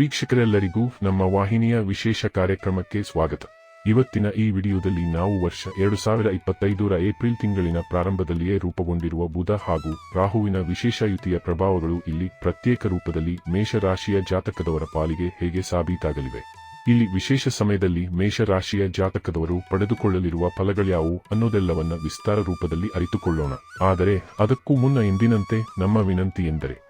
ವೀಕ್ಷಕರೆಲ್ಲರಿಗೂ ನಮ್ಮ ವಾಹಿನಿಯ ವಿಶೇಷ ಕಾರ್ಯಕ್ರಮಕ್ಕೆ ಸ್ವಾಗತ. ಇವತ್ತಿನ ಈ ವಿಡಿಯೋದಲ್ಲಿ ನಾವು ವರ್ಷ ಎರಡು ಸಾವಿರ ಇಪ್ಪತ್ತೈದರ ಏಪ್ರಿಲ್ ತಿಂಗಳಿನ ಪ್ರಾರಂಭದಲ್ಲಿಯೇ ರೂಪುಗೊಂಡಿರುವ ಬುಧ ಹಾಗೂ ರಾಹುವಿನ ವಿಶೇಷ ಯುತಿಯ ಪ್ರಭಾವಗಳು ಇಲ್ಲಿ ಪ್ರತ್ಯೇಕ ರೂಪದಲ್ಲಿ ಮೇಷರಾಶಿಯ ಜಾತಕದವರ ಪಾಲಿಗೆ ಹೇಗೆ ಸಾಬೀತಾಗಲಿವೆ. ಇಲ್ಲಿ ವಿಶೇಷ ಸಮಯದಲ್ಲಿ ಮೇಷರಾಶಿಯ ಜಾತಕದವರು ಪಡೆದುಕೊಳ್ಳಲಿರುವ ಫಲಗಳ್ಯಾವು ಅನ್ನೋದೆಲ್ಲವನ್ನ ವಿಸ್ತಾರ ರೂಪದಲ್ಲಿ ಅರಿತುಕೊಳ್ಳೋಣ. ಆದರೆ ಅದಕ್ಕೂ ಮುನ್ನ ಎಂದಿನಂತೆ ನಮ್ಮ ವಿನಂತಿ ಎಂದರೆ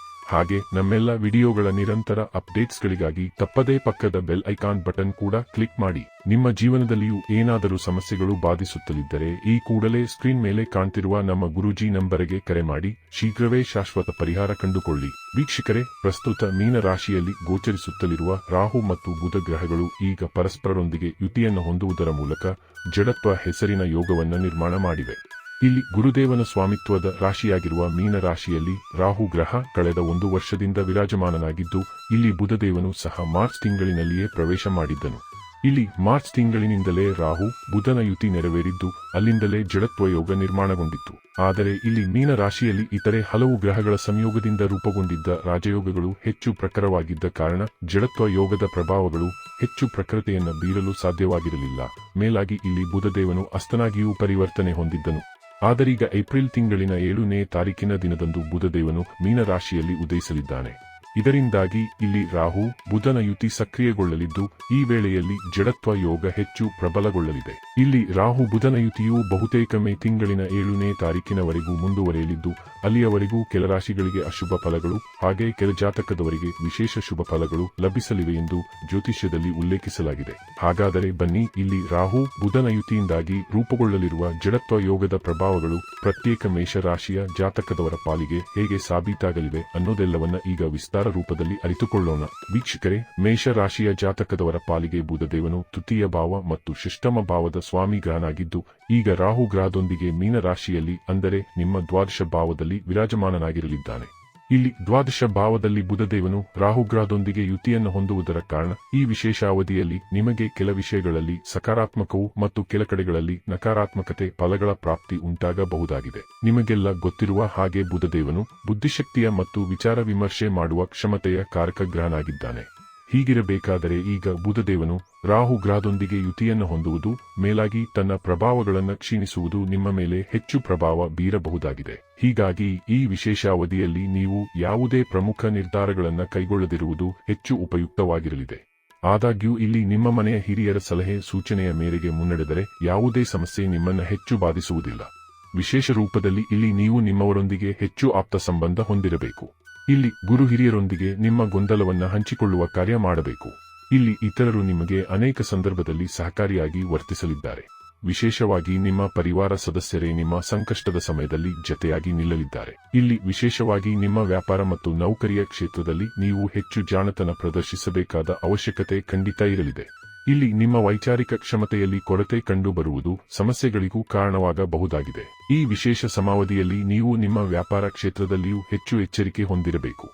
ಹಾಗೆ ನಮ್ಮೆಲ್ಲ ವಿಡಿಯೋಗಳ ನಿರಂತರ ಅಪ್ಡೇಟ್ಸ್ಗಳಿಗಾಗಿ ತಪ್ಪದೇ ಪಕ್ಕದ ಬೆಲ್ ಐಕಾನ್ ಬಟನ್ ಕೂಡ ಕ್ಲಿಕ್ ಮಾಡಿ. ನಿಮ್ಮ ಜೀವನದಲ್ಲಿಯೂ ಏನಾದರೂ ಸಮಸ್ಯೆಗಳು ಬಾಧಿಸುತ್ತಲಿದ್ದರೆ ಈ ಕೂಡಲೇ ಸ್ಕ್ರೀನ್ ಮೇಲೆ ಕಾಣ್ತಿರುವ ನಮ್ಮ ಗುರೂಜಿ ನಂಬರಿಗೆ ಕರೆ ಮಾಡಿ. ಶೀಘ್ರವೇ ಶಾಶ್ವತ ಪರಿಹಾರ ಕಂಡುಕೊಳ್ಳಿ. ವೀಕ್ಷಕರೇ, ಪ್ರಸ್ತುತ ಮೀನ ರಾಶಿಯಲ್ಲಿ ಗೋಚರಿಸುತ್ತಲಿರುವ ರಾಹು ಮತ್ತು ಬುಧ ಗ್ರಹಗಳು ಈಗ ಪರಸ್ಪರರೊಂದಿಗೆ ಯುತಿಯನ್ನು ಹೊಂದುವುದರ ಮೂಲಕ ಜಡತ್ವ ಹೆಸರಿನ ಯೋಗವನ್ನು ನಿರ್ಮಾಣ ಮಾಡಿವೆ. ಇಲ್ಲಿ ಗುರುದೇವನ ಸ್ವಾಮಿತ್ವದ ರಾಶಿಯಾಗಿರುವ ಮೀನ ರಾಶಿಯಲ್ಲಿ ರಾಹು ಗ್ರಹ ಕಳೆದ ಒಂದು ವರ್ಷದಿಂದ ವಿರಾಜಮಾನನಾಗಿದ್ದು, ಇಲ್ಲಿ ಬುಧದೇವನು ಸಹ ಮಾರ್ಚ್ ತಿಂಗಳಿನಲ್ಲಿಯೇ ಪ್ರವೇಶ ಮಾಡಿದ್ದನು. ಇಲ್ಲಿ ಮಾರ್ಚ್ ತಿಂಗಳಿನಿಂದಲೇ ರಾಹು ಬುಧನ ಯುತಿ ನೆರವೇರಿದ್ದು, ಅಲ್ಲಿಂದಲೇ ಜಡತ್ವ ಯೋಗ ನಿರ್ಮಾಣಗೊಂಡಿತ್ತು. ಆದರೆ ಇಲ್ಲಿ ಮೀನ ರಾಶಿಯಲ್ಲಿ ಇತರೆ ಹಲವು ಗ್ರಹಗಳ ಸಂಯೋಗದಿಂದ ರೂಪುಗೊಂಡಿದ್ದ ರಾಜಯೋಗಗಳು ಹೆಚ್ಚು ಪ್ರಖರವಾಗಿದ್ದ ಕಾರಣ ಜಡತ್ವ ಯೋಗದ ಪ್ರಭಾವಗಳು ಹೆಚ್ಚು ಪ್ರಖರತೆಯನ್ನು ಬೀರಲು ಸಾಧ್ಯವಾಗಿರಲಿಲ್ಲ. ಮೇಲಾಗಿ ಇಲ್ಲಿ ಬುಧದೇವನು ಅಸ್ತನಾಗಿಯೂ ಪರಿವರ್ತನೆ ಹೊಂದಿದ್ದನು. ಆದರೀಗ ಏಪ್ರಿಲ್ ತಿಂಗಳಿನ ಏಳನೇ ತಾರೀಕಿನ ದಿನದಂದು ಬುಧದೇವನು ಮೀನರಾಶಿಯಲ್ಲಿ ಉದಯಿಸಲಿದ್ದಾನೆ. ಇದರಿಂದಾಗಿ ಇಲ್ಲಿ ರಾಹು, ಬುಧನ ಯುತಿ ಸಕ್ರಿಯಗೊಳ್ಳಲಿದ್ದು, ಈ ವೇಳೆಯಲ್ಲಿ ಜಡತ್ವ ಯೋಗ ಹೆಚ್ಚು ಪ್ರಬಲಗೊಳ್ಳಲಿದೆ. ಇಲ್ಲಿ ರಾಹು ಬುಧನ ಯುತಿಯು ಬಹುತೇಕ ಮೇ ತಿಂಗಳಿನ ಏಳನೇ ತಾರೀಕಿನವರೆಗೂ ಮುಂದುವರೆಯಲಿದ್ದು, ಅಲ್ಲಿಯವರೆಗೂ ಕೆಲ ರಾಶಿಗಳಿಗೆ ಅಶುಭ ಫಲಗಳು, ಹಾಗೆ ಕೆಲ ಜಾತಕದವರಿಗೆ ವಿಶೇಷ ಶುಭ ಫಲಗಳು ಲಭಿಸಲಿವೆ ಎಂದು ಜ್ಯೋತಿಷ್ಯದಲ್ಲಿ ಉಲ್ಲೇಖಿಸಲಾಗಿದೆ. ಹಾಗಾದರೆ ಬನ್ನಿ, ಇಲ್ಲಿ ರಾಹು ಬುಧನ ಯುತಿಯಿಂದಾಗಿ ರೂಪುಗೊಳ್ಳಲಿರುವ ಜಡತ್ವ ಯೋಗದ ಪ್ರಭಾವಗಳು ಪ್ರತ್ಯೇಕ ಮೇಷರಾಶಿಯ ಜಾತಕದವರ ಪಾಲಿಗೆ ಹೇಗೆ ಸಾಬೀತಾಗಲಿವೆ ಅನ್ನೋದೆಲ್ಲವನ್ನ ಈಗ ವಿಸ್ತಾರ ರೂಪದಲ್ಲಿ ಅರಿತುಕೊಳ್ಳೋಣ. ವೀಕ್ಷಕರೇ, ಮೇಷರಾಶಿಯ ಜಾತಕದವರ ಪಾಲಿಗೆ ಬುಧದೇವನು ತೃತೀಯ ಭಾವ ಮತ್ತು ಶಿಷ್ಟಮ ಭಾವದ ಸ್ವಾಮಿ ಗ್ರಹನಾಗಿದ್ದು ಈಗ ರಾಹು ಗ್ರಹದೊಂದಿಗೆ ಮೀನರಾಶಿಯಲ್ಲಿ, ಅಂದರೆ ನಿಮ್ಮ ದ್ವಾದಶ ಭಾವದಲ್ಲಿ ವಿರಾಜಮಾನನಾಗಿರಲಿದ್ದಾನೆ. ಇಲ್ಲಿ ದ್ವಾದಶ ಭಾವದಲ್ಲಿ ಬುಧದೇವನು ರಾಹುಗ್ರಹದೊಂದಿಗೆ ಯುತಿಯನ್ನು ಹೊಂದುವುದರ ಕಾರಣ ಈ ವಿಶೇಷ ಅವಧಿಯಲ್ಲಿ ನಿಮಗೆ ಕೆಲ ವಿಷಯಗಳಲ್ಲಿ ಸಕಾರಾತ್ಮಕವು ಮತ್ತು ಕೆಲ ಕಡೆಗಳಲ್ಲಿ ನಕಾರಾತ್ಮಕತೆ ಫಲಗಳ ಪ್ರಾಪ್ತಿ ಉಂಟಾಗಬಹುದಾಗಿದೆ. ನಿಮಗೆಲ್ಲ ಗೊತ್ತಿರುವ ಹಾಗೆ ಬುಧದೇವನು ಬುದ್ಧಿಶಕ್ತಿಯ ಮತ್ತು ವಿಚಾರ ವಿಮರ್ಶೆ ಮಾಡುವ ಕ್ಷಮತೆಯ ಕಾರಕ ಗ್ರಹನಾಗಿದ್ದಾನೆ ಹೀಗಿರಬೇಕಾದರೆ ಈಗ ಬುಧದೇವನು ರಾಹು ಗ್ರಹದೊಂದಿಗೆ ಯುತಿಯನ್ನು ಹೊಂದುವುದು, ಮೇಲಾಗಿ ತನ್ನ ಪ್ರಭಾವಗಳನ್ನು ಕ್ಷೀಣಿಸುವುದು ನಿಮ್ಮ ಮೇಲೆ ಹೆಚ್ಚು ಪ್ರಭಾವ ಬೀರಬಹುದಾಗಿದೆ. ಹೀಗಾಗಿ ಈ ವಿಶೇಷ ಅವಧಿಯಲ್ಲಿ ನೀವು ಯಾವುದೇ ಪ್ರಮುಖ ನಿರ್ಧಾರಗಳನ್ನು ಕೈಗೊಳ್ಳದಿರುವುದು ಹೆಚ್ಚು ಉಪಯುಕ್ತವಾಗಿರಲಿದೆ. ಆದಾಗ್ಯೂ ಇಲ್ಲಿ ನಿಮ್ಮ ಮನೆಯ ಹಿರಿಯರ ಸಲಹೆ ಸೂಚನೆಯ ಮೇರೆಗೆ ಮುನ್ನಡೆದರೆ ಯಾವುದೇ ಸಮಸ್ಯೆ ನಿಮ್ಮನ್ನು ಹೆಚ್ಚು ಬಾಧಿಸುವುದಿಲ್ಲ. ವಿಶೇಷ ರೂಪದಲ್ಲಿ ಇಲ್ಲಿ ನೀವು ನಿಮ್ಮವರೊಂದಿಗೆ ಹೆಚ್ಚು ಆಪ್ತ ಸಂಬಂಧ ಹೊಂದಿರಬೇಕು. ಇಲ್ಲಿ ಗುರು ಹಿರಿಯರೊಂದಿಗೆ ನಿಮ್ಮ ಗೊಂದಲವನ್ನ ಹಂಚಿಕೊಳ್ಳುವ ಕಾರ್ಯ ಮಾಡಬೇಕು. ಇಲ್ಲಿ ಇತರರು ನಿಮಗೆ ಅನೇಕ ಸಂದರ್ಭದಲ್ಲಿ ಸಹಕಾರಿಯಾಗಿ ವರ್ತಿಸಲಿದ್ದಾರೆ. ವಿಶೇಷವಾಗಿ ನಿಮ್ಮ ಪರಿವಾರ ಸದಸ್ಯರೇ ನಿಮ್ಮ ಸಂಕಷ್ಟದ ಸಮಯದಲ್ಲಿ ಜತೆಯಾಗಿ ನಿಲ್ಲಲಿದ್ದಾರೆ. ಇಲ್ಲಿ ವಿಶೇಷವಾಗಿ ನಿಮ್ಮ ವ್ಯಾಪಾರ ಮತ್ತು ನೌಕರಿಯ ಕ್ಷೇತ್ರದಲ್ಲಿ ನೀವು ಹೆಚ್ಚು ಜಾಣತನ ಪ್ರದರ್ಶಿಸಬೇಕಾದ ಅವಶ್ಯಕತೆ ಖಂಡಿತ ಇರಲಿದೆ. ಇಲ್ಲಿ ನಿಮ್ಮ ವೈಚಾರಿಕ ಕ್ಷಮತೆಯಲ್ಲಿ ಕೊರತೆ ಕಂಡುಬರುವುದು ಸಮಸ್ಯೆಗಳಿಗೂ ಕಾರಣವಾಗಬಹುದಾಗಿದೆ. ಈ ವಿಶೇಷ ಸಮಾವಧಿಯಲ್ಲಿ ನೀವು ನಿಮ್ಮ ವ್ಯಾಪಾರ ಕ್ಷೇತ್ರದಲ್ಲಿಯೂ ಹೆಚ್ಚು ಎಚ್ಚರಿಕೆ ಹೊಂದಿರಬೇಕು.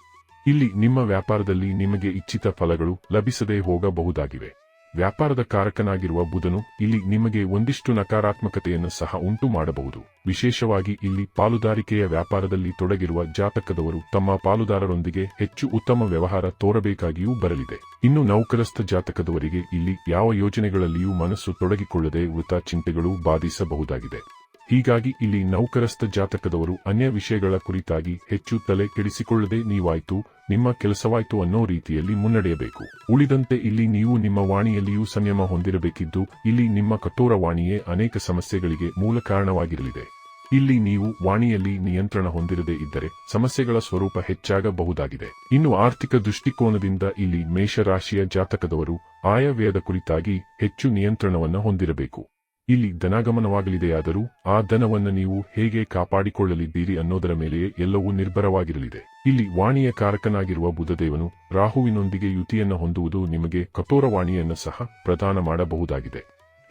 ಇಲ್ಲಿ ನಿಮ್ಮ ವ್ಯಾಪಾರದಲ್ಲಿ ನಿಮಗೆ ಇಚ್ಛಿತ ಫಲಗಳು ಲಭಿಸದೇ ಹೋಗಬಹುದಾಗಿವೆ. ವ್ಯಾಪಾರದ ಕಾರಕನಾಗಿರುವ ಬುಧನು ಇಲ್ಲಿ ನಿಮಗೆ ಒಂದಿಷ್ಟು ನಕಾರಾತ್ಮಕತೆಯನ್ನು ಸಹ ಉಂಟು ಮಾಡಬಹುದು. ವಿಶೇಷವಾಗಿ ಇಲ್ಲಿ ಪಾಲುದಾರಿಕೆಯ ವ್ಯಾಪಾರದಲ್ಲಿ ತೊಡಗಿರುವ ಜಾತಕದವರು ತಮ್ಮ ಪಾಲುದಾರರೊಂದಿಗೆ ಹೆಚ್ಚು ಉತ್ತಮ ವ್ಯವಹಾರ ತೋರಬೇಕಾಗಿಯೂ ಬರಲಿದೆ. ಇನ್ನು ನೌಕರಸ್ಥ ಜಾತಕದವರಿಗೆ ಇಲ್ಲಿ ಯಾವ ಯೋಜನೆಗಳಲ್ಲಿಯೂ ಮನಸ್ಸು ತೊಡಗಿಕೊಳ್ಳದೆ ವೃತ ಚಿಂತೆಗಳು ಬಾಧಿಸಬಹುದಾಗಿದೆ. ಹೀಗಾಗಿ ಇಲ್ಲಿ ನೌಕರಸ್ಥ ಜಾತಕದವರು ಅನ್ಯ ವಿಷಯಗಳ ಕುರಿತಾಗಿ ಹೆಚ್ಚು ತಲೆ ಕೆಡಿಸಿಕೊಳ್ಳದೆ ನೀವಾಯ್ತು ನಿಮ್ಮ ಕೆಲಸವಾಯಿತು ಅನ್ನೋ ರೀತಿಯಲ್ಲಿ ಮುನ್ನಡೆಯಬೇಕು. ಉಳಿದಂತೆ ಇಲ್ಲಿ ನೀವು ನಿಮ್ಮ ವಾಣಿಯಲ್ಲಿಯೂ ಸಂಯಮ ಹೊಂದಿರಬೇಕಿದ್ದು, ಇಲ್ಲಿ ನಿಮ್ಮ ಕಠೋರ ವಾಣಿಯೇ ಅನೇಕ ಸಮಸ್ಯೆಗಳಿಗೆ ಮೂಲ ಕಾರಣವಾಗಿರಲಿದೆ. ಇಲ್ಲಿ ನೀವು ವಾಣಿಯಲ್ಲಿ ನಿಯಂತ್ರಣ ಹೊಂದಿರದೇ ಇದ್ದರೆ ಸಮಸ್ಯೆಗಳ ಸ್ವರೂಪ ಹೆಚ್ಚಾಗಬಹುದಾಗಿದೆ. ಇನ್ನು ಆರ್ಥಿಕ ದೃಷ್ಟಿಕೋನದಿಂದ ಇಲ್ಲಿ ಮೇಷರಾಶಿಯ ಜಾತಕದವರು ಆಯವ್ಯಯದ ಕುರಿತಾಗಿ ಹೆಚ್ಚು ನಿಯಂತ್ರಣವನ್ನು ಹೊಂದಿರಬೇಕು. ಇಲ್ಲಿ ಧನಾಗಮನವಾಗಲಿದೆಯಾದರೂ ಆ ಧನವನ್ನು ನೀವು ಹೇಗೆ ಕಾಪಾಡಿಕೊಳ್ಳಲಿದ್ದೀರಿ ಅನ್ನೋದರ ಮೇಲೆಯೇ ಎಲ್ಲವೂ ನಿರ್ಭರವಾಗಿರಲಿದೆ. ಇಲ್ಲಿ ವಾಣಿಯ ಕಾರಕನಾಗಿರುವ ಬುಧದೇವನು ರಾಹುವಿನೊಂದಿಗೆ ಯುತಿಯನ್ನು ಹೊಂದುವುದು ನಿಮಗೆ ಕಠೋರ ವಾಣಿಯನ್ನು ಸಹ ಪ್ರದಾನ ಮಾಡಬಹುದಾಗಿದೆ.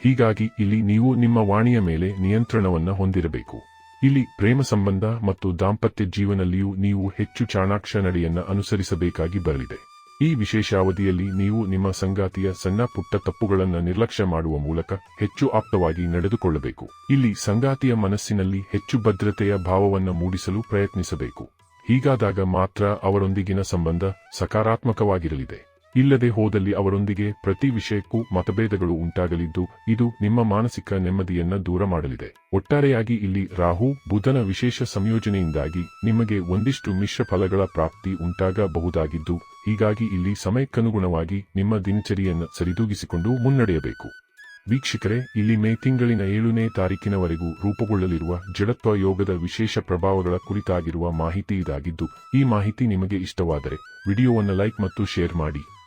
ಹೀಗಾಗಿ ಇಲ್ಲಿ ನೀವು ನಿಮ್ಮ ವಾಣಿಯ ಮೇಲೆ ನಿಯಂತ್ರಣವನ್ನು ಹೊಂದಿರಬೇಕು. ಇಲ್ಲಿ ಪ್ರೇಮ ಸಂಬಂಧ ಮತ್ತು ದಾಂಪತ್ಯ ಜೀವನಲ್ಲಿಯೂ ನೀವು ಹೆಚ್ಚು ಚಾಣಾಕ್ಷ ನಡೆಯನ್ನ ಅನುಸರಿಸಬೇಕಾಗಿ ಬರಲಿದೆ. ಈ ವಿಶೇಷ ಅವಧಿಯಲ್ಲಿ ನೀವು ನಿಮ್ಮ ಸಂಗಾತಿಯ ಸಣ್ಣ ಪುಟ್ಟ ತಪ್ಪುಗಳನ್ನು ನಿರ್ಲಕ್ಷ್ಯ ಮಾಡುವ ಮೂಲಕ ಹೆಚ್ಚು ಆಪ್ತವಾಗಿ ನಡೆದುಕೊಳ್ಳಬೇಕು. ಇಲ್ಲಿ ಸಂಗಾತಿಯ ಮನಸ್ಸಿನಲ್ಲಿ ಹೆಚ್ಚು ಭದ್ರತೆಯ ಭಾವವನ್ನು ಮೂಡಿಸಲು ಪ್ರಯತ್ನಿಸಬೇಕು. ಹೀಗಾದಾಗ ಮಾತ್ರ ಅವರೊಂದಿಗಿನ ಸಂಬಂಧ ಸಕಾರಾತ್ಮಕವಾಗಿರಲಿದೆ. ಇಲ್ಲದೆ ಹೋದಲ್ಲಿ ಅವರೊಂದಿಗೆ ಪ್ರತಿ ವಿಷಯಕ್ಕೂ ಮತಭೇದಗಳು ಉಂಟಾಗಲಿದ್ದು, ಇದು ನಿಮ್ಮ ಮಾನಸಿಕ ನೆಮ್ಮದಿಯನ್ನ ದೂರ ಮಾಡಲಿದೆ. ಒಟ್ಟಾರೆಯಾಗಿ ಇಲ್ಲಿ ರಾಹು, ಬುಧನ ವಿಶೇಷ ಸಂಯೋಜನೆಯಿಂದಾಗಿ ನಿಮಗೆ ಒಂದಿಷ್ಟು ಮಿಶ್ರ ಫಲಗಳ ಪ್ರಾಪ್ತಿ ಉಂಟಾಗಬಹುದಾಗಿದ್ದು, ಹೀಗಾಗಿ ಇಲ್ಲಿ ಸಮಯಕ್ಕನುಗುಣವಾಗಿ ನಿಮ್ಮ ದಿನಚರಿಯನ್ನು ಸರಿದೂಗಿಸಿಕೊಂಡು ಮುನ್ನಡೆಯಬೇಕು. ವೀಕ್ಷಕರೇ, ಇಲ್ಲಿ ಮೇ ತಿಂಗಳಿನ ಏಳನೇ ತಾರೀಕಿನವರೆಗೂ ರೂಪುಗೊಳ್ಳಲಿರುವ ಜಡತ್ವ ಯೋಗದ ವಿಶೇಷ ಪ್ರಭಾವಗಳ ಕುರಿತಾಗಿರುವ ಮಾಹಿತಿ ಇದಾಗಿದ್ದು, ಈ ಮಾಹಿತಿ ನಿಮಗೆ ಇಷ್ಟವಾದರೆ ವಿಡಿಯೋವನ್ನು ಲೈಕ್ ಮತ್ತು ಶೇರ್ ಮಾಡಿ.